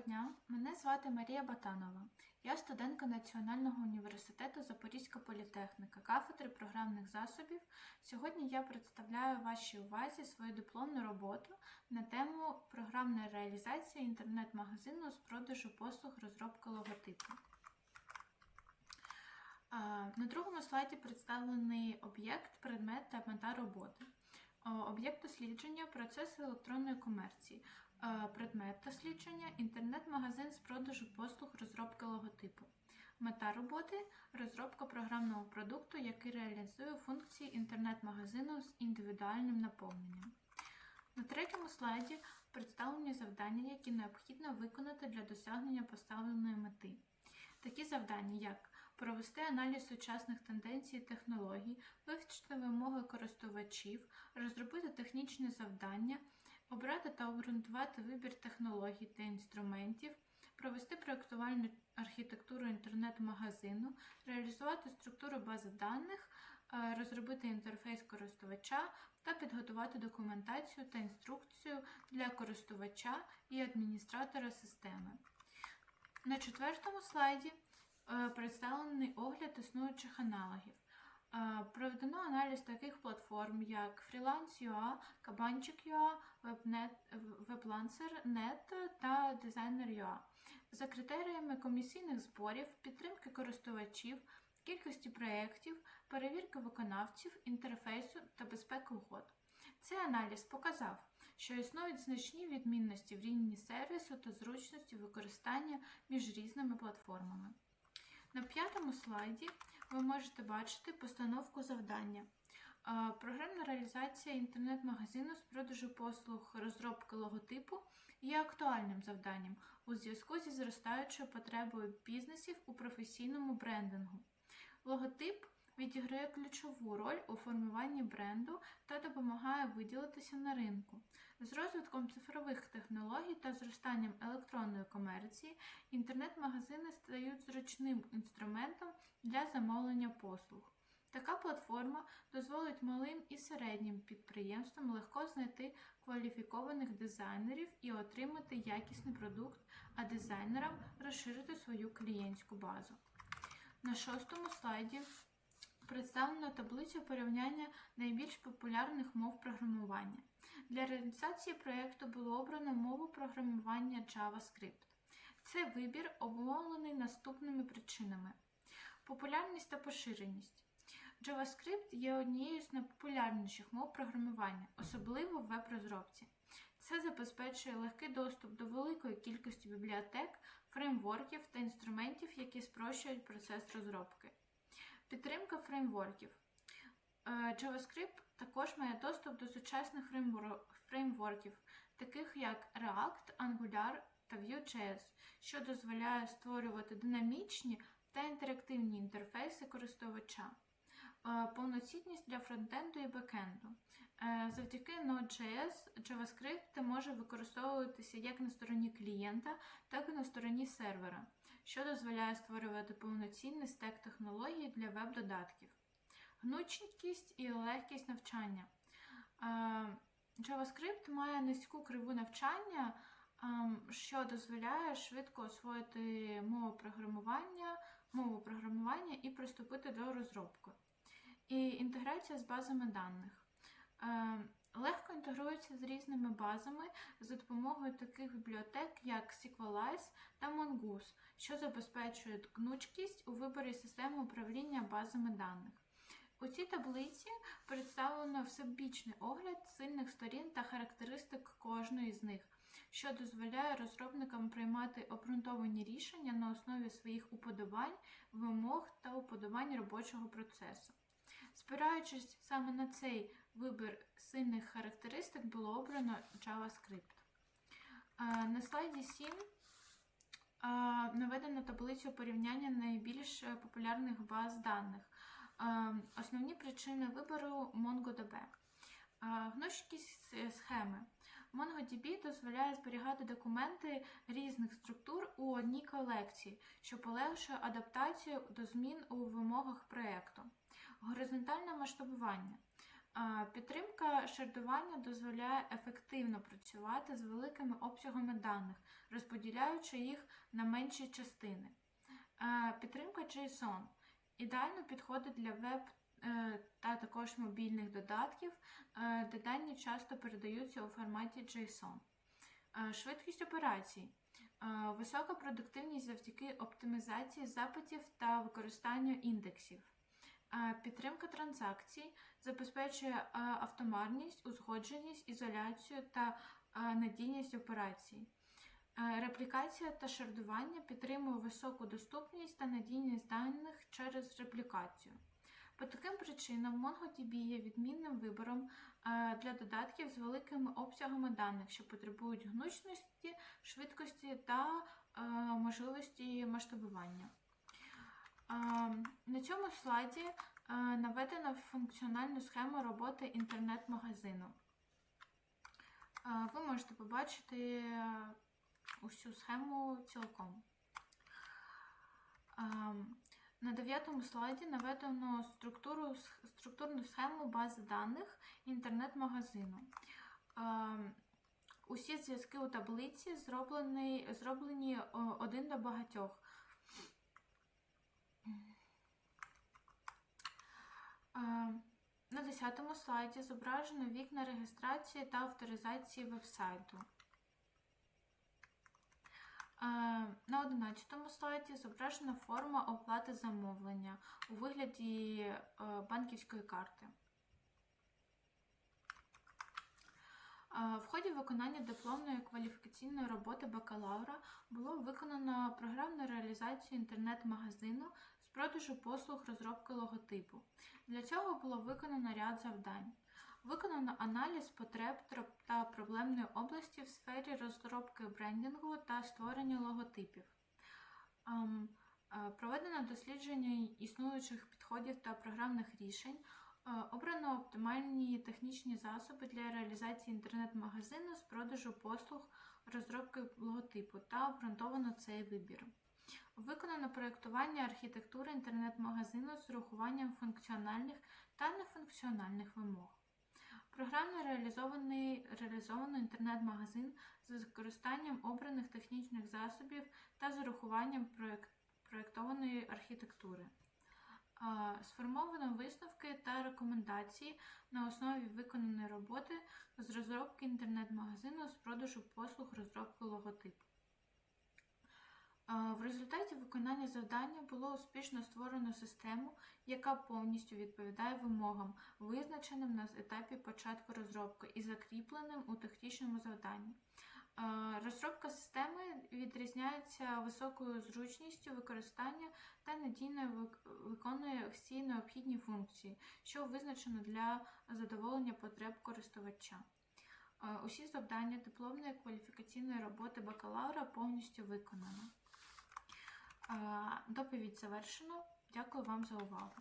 дня, мене звати Марія Батанова. Я студентка Національного університету Запорізька політехніка, кафедри програмних засобів. Сьогодні я представляю вашій увазі свою дипломну роботу на тему програмна реалізація інтернет-магазину з продажу послуг розробки логотипу. На другому слайді представлений об'єкт, предмет та мета роботи. Об'єкт дослідження процеси електронної комерції. Предмет дослідження інтернет-магазин з продажу послуг розробки логотипу. Мета роботи розробка програмного продукту, який реалізує функції інтернет-магазину з індивідуальним наповненням. На третьому слайді представлені завдання, які необхідно виконати для досягнення поставленої мети. Такі завдання, як провести аналіз сучасних тенденцій і технологій, вивчити вимоги користувачів, розробити технічні завдання, обрати та обґрунтувати вибір технологій та інструментів, провести проєктувальну архітектуру інтернет-магазину, реалізувати структуру бази даних, е, розробити інтерфейс користувача та підготувати документацію та інструкцію для користувача і адміністратора системи. На четвертому слайді е, представлений огляд існуючих аналогів. Проведено аналіз таких платформ, як Freelance.ua, Kabanchik.ua, WebLancer.net та Designer.ua. За критеріями комісійних зборів, підтримки користувачів, кількості проєктів, перевірки виконавців, інтерфейсу та безпеки угод. Цей аналіз показав, що існують значні відмінності в рівні сервісу та зручності використання між різними платформами. На п'ятому слайді ви можете бачити постановку завдання. Програмна реалізація інтернет-магазину з продажу послуг розробки логотипу є актуальним завданням у зв'язку зі зростаючою потребою бізнесів у професійному брендингу. Логотип відіграє ключову роль у формуванні бренду та допомагає виділитися на ринку. З розвитком цифрових технологій та зростанням електронної комерції інтернет-магазини стають зручним інструментом для замовлення послуг. Така платформа дозволить малим і середнім підприємствам легко знайти кваліфікованих дизайнерів і отримати якісний продукт, а дизайнерам розширити свою клієнтську базу. На шостому слайді представлена таблиця порівняння найбільш популярних мов програмування. Для реалізації проєкту було обрано мову програмування JavaScript. Цей вибір обумовлений наступними причинами: популярність та поширеність. JavaScript є однією з найпопулярніших мов програмування, особливо в веб-розробці. Це забезпечує легкий доступ до великої кількості бібліотек, фреймворків та інструментів, які спрощують процес розробки. Підтримка фреймворків. Е, JavaScript також має доступ до сучасних фреймворків, таких як React, Angular та Vue.js, що дозволяє створювати динамічні та інтерактивні інтерфейси користувача. Е, Повноцінність для фронтенду і бекенду. Е, Завдяки Node.js JavaScript може використовуватися як на стороні клієнта, так і на стороні сервера, що дозволяє створювати повноцінний стек технологій для веб-додатків. Гнучкість і легкість навчання. JavaScript має низьку криву навчання, що дозволяє швидко освоїти мову програмування, мову програмування і приступити до розробки. І інтеграція з базами даних. Е, з різними базами за допомогою таких бібліотек, як SQLize та Mongoose, що забезпечують гнучкість у виборі системи управління базами даних. У цій таблиці представлено всебічний огляд сильних сторін та характеристик кожної з них, що дозволяє розробникам приймати обґрунтовані рішення на основі своїх уподобань, вимог та уподобань робочого процесу. Спираючись саме на цей вибір сильних характеристик, було обрано JavaScript. На слайді 7 е, наведено таблицю порівняння найбільш популярних баз даних. Основні причини вибору MongoDB. Гнучкість схеми. MongoDB дозволяє зберігати документи різних структур у одній колекції, що полегшує адаптацію до змін у вимогах проєкту. Горизонтальне масштабування. Підтримка шардування дозволяє ефективно працювати з великими обсягами даних, розподіляючи їх на менші частини. Підтримка JSON ідеально підходить для веб е, та також мобільних додатків, е, де дані часто передаються у форматі JSON. Е, Швидкість операцій. Висока продуктивність завдяки оптимізації запитів та використанню індексів. Підтримка транзакцій забезпечує автомарність, узгодженість, ізоляцію та надійність операцій. Реплікація та шардування підтримує високу доступність та надійність даних через реплікацію. По таким причинам MongoDB є відмінним вибором для додатків з великими обсягами даних, що потребують гнучності, швидкості та можливості масштабування. На цьому слайді е, наведено функціональну схему роботи інтернет-магазину. Е, Ви можете побачити е, усю схему цілком. На дев'ятому слайді наведено структуру, структурну схему бази даних інтернет-магазину. Усі зв'язки у таблиці зроблені, зроблені один до багатьох. Ем, На 10 слайді зображено вікна реєстрації та авторизації вебсайту. Е, На 11 слайді зображена форма оплати замовлення у вигляді е, банківської карти. В ході виконання дипломної кваліфікаційної роботи бакалавра було виконано програмну реалізацію інтернет-магазину з продажу послуг розробки логотипу. Для цього було виконано ряд завдань. Виконано аналіз потреб та проблемної області в сфері розробки брендингу та створення логотипів. Ем, е, Проведено дослідження існуючих підходів та програмних рішень. Е, Обрано оптимальні технічні засоби для реалізації інтернет-магазину з продажу послуг розробки логотипу та обґрунтовано цей вибір. Виконано проєктування архітектури інтернет-магазину з урахуванням функціональних та нефункціональних вимог. Програмно реалізований реалізовано інтернет-магазин з використанням обраних технічних засобів та з урахуванням проєктованої архітектури. Сформовано висновки та рекомендації на основі виконаної роботи з розробки інтернет-магазину з продажу послуг розробки логотипу. В результаті виконання завдання було успішно створено систему, яка повністю відповідає вимогам, визначеним на етапі початку розробки і закріпленим у технічному завданні. Розробка системи відрізняється високою зручністю використання та надійно виконує всі необхідні функції, що визначено для задоволення потреб користувача. Усі завдання дипломної кваліфікаційної роботи бакалавра повністю виконано. Доповідь завершено. Дякую вам за увагу.